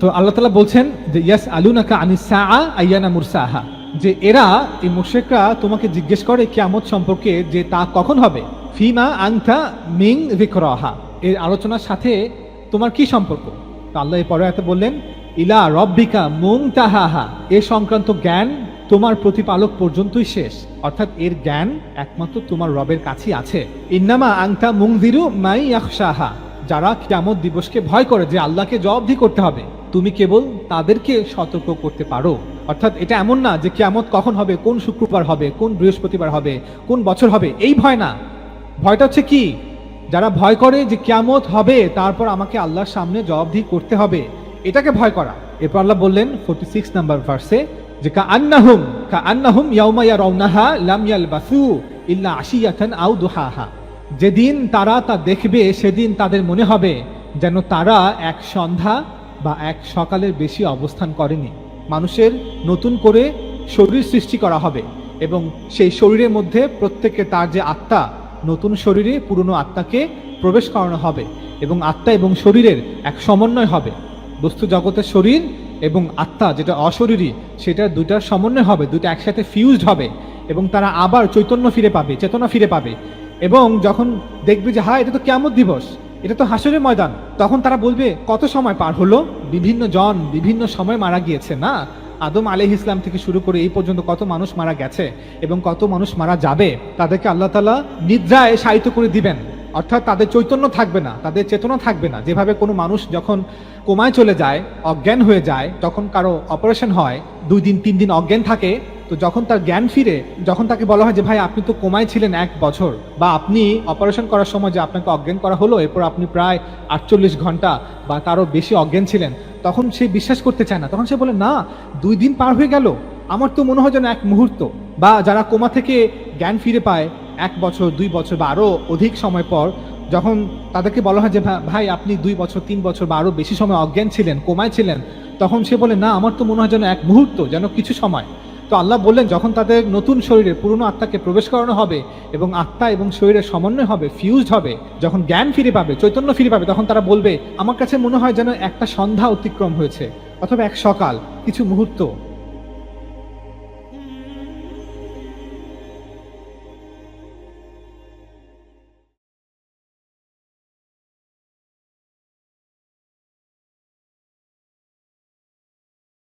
তো আল্লাহ তালা বলছেন যে ইয়াস আলুনাকা আনিসা আইয়ানা মুরসাহা যে এরা, এই মুশেকরা তোমাকে জিজ্ঞেস করে কিয়ামত সম্পর্কে যে তা কখন হবে। ফিমা আংথা মিং ভিকরহা এর আলোচনার সাথে তোমার কি সম্পর্ক? তো আল্লাহ এই পরে এত বললেন, ইলা রব্বিকা মুং তাহাহা এ সংক্রান্ত জ্ঞান তোমার প্রতিপালক পর্যন্তই শেষ। অর্থাৎ এর জ্ঞান একমাত্র তোমার রবের কাছেই আছে। ইন্নামা আংতা মুংদিরু মাই ইয়াকশাহা যারা কিয়ামত দিবসকে ভয় করে যে আল্লাহকে জবাবদি করতে হবে, তুমি কেবল তাদেরকে সতর্ক করতে পারো। অর্থাৎ এটা এমন না যে কিয়ামত কখন হবে, কোন শুক্রবার হবে, কোন বৃহস্পতিবার হবে, কোন বছর হবে, এই ভয় না। ভয়টা হচ্ছে কি? যারা ভয় করে যে কিয়ামত হবে, তারপর আমাকে আল্লাহর সামনে জবাবদি করতে হবে, এটাকে ভয় করা। এরপর আল্লাহ বললেন ফোর্টি সিক্স নাম্বার ভার্সে যে কা আন্নাহুম কা আন্নাহুম ইয়াউমা ইয়ারাউনাহা লাম ইয়াল বাসু ইল্লা আশিয়াতান আও দুহাহা। যেদিন তারা তা দেখবে, সেদিন তাদের মনে হবে যেন তারা এক সন্ধ্যা বা এক সকালের বেশি অবস্থান করেনি। মানুষের নতুন করে শরীর সৃষ্টি করা হবে এবং সেই শরীরের মধ্যে প্রত্যেকে তার যে আত্মা, নতুন শরীরে পুরনো আত্মাকে প্রবেশ করানো হবে এবং আত্মা এবং শরীরের এক সমন্বয় হবে। বস্তু জগতের শরীর এবং আত্মা যেটা অশরীরী, সেটা দুইটার সমন্বয় হবে দুটো একসাথে ফিউজড হবে এবং তারা আবার চৈতন্য ফিরে পাবে, চেতনা ফিরে পাবে। এবং যখন দেখবে যে হ্যাঁ এটা তো কেমন দিবস, এটা তো হাসরের ময়দান, তখন তারা বলবে, কত সময় পার হলো? বিভিন্ন জন, বিভিন্ন সময় মারা গিয়েছে, না? আদম আলি ইসলাম থেকে শুরু করে এই পর্যন্ত কত মানুষ মারা গেছে এবং কত মানুষ মারা যাবে, তাদেরকে আল্লাহ তালা নিদ্রায় সাহিত্য করে দিবেন। অর্থাৎ তাদের চৈতন্য থাকবে না, তাদের চেতনা থাকবে না। যেভাবে কোনো মানুষ যখন কোমায় চলে যায়, অজ্ঞান হয়ে যায়, তখন কারও অপারেশন হয়, দুই দিন, তিন দিন অজ্ঞান থাকে তো যখন তার জ্ঞান ফিরে, যখন তাকে বলা হয় যে, ভাই, আপনি তো কোমায় ছিলেন এক বছর বা আপনি অপারেশন করার সময় যে আপনাকে অজ্ঞান করা হলো, এরপর আপনি প্রায় আটচল্লিশ ঘণ্টা বা তারও বেশি অজ্ঞান ছিলেন, তখন সে বিশ্বাস করতে চায় না। তখন সে বলে, না, দুই দিন পার হয়ে গেল। আমার তো মনে হয় যেন এক মুহূর্ত বা যারা কোমা থেকে জ্ঞান ফিরে পায়, এক বছর, দুই বছর বা আরও অধিক সময় পর, যখন তাদেরকে বলা হয় যে ভাই, আপনি দুই বছর, তিন বছর বা আরও বেশি সময় অজ্ঞান ছিলেন, কোমায় ছিলেন, তখন সে বলে, না, আমার তো মনে হয় যেন এক মুহূর্ত, যেন কিছু সময়। তো আল্লাহ বললেন, যখন তাদের নতুন শরীরে পুরনো আত্মাকে প্রবেশ করানো হবে এবং আত্মা এবং শরীরের সমন্বয় হবে ফিউজড হবে, যখন জ্ঞান ফিরে পাবে, চৈতন্য ফিরে পাবে, তখন তারা বলবে, আমার কাছে মনে হয় যেন একটা সন্ধ্যা অতিক্রম হয়েছে, অথবা এক সকাল, কিছু মুহূর্ত।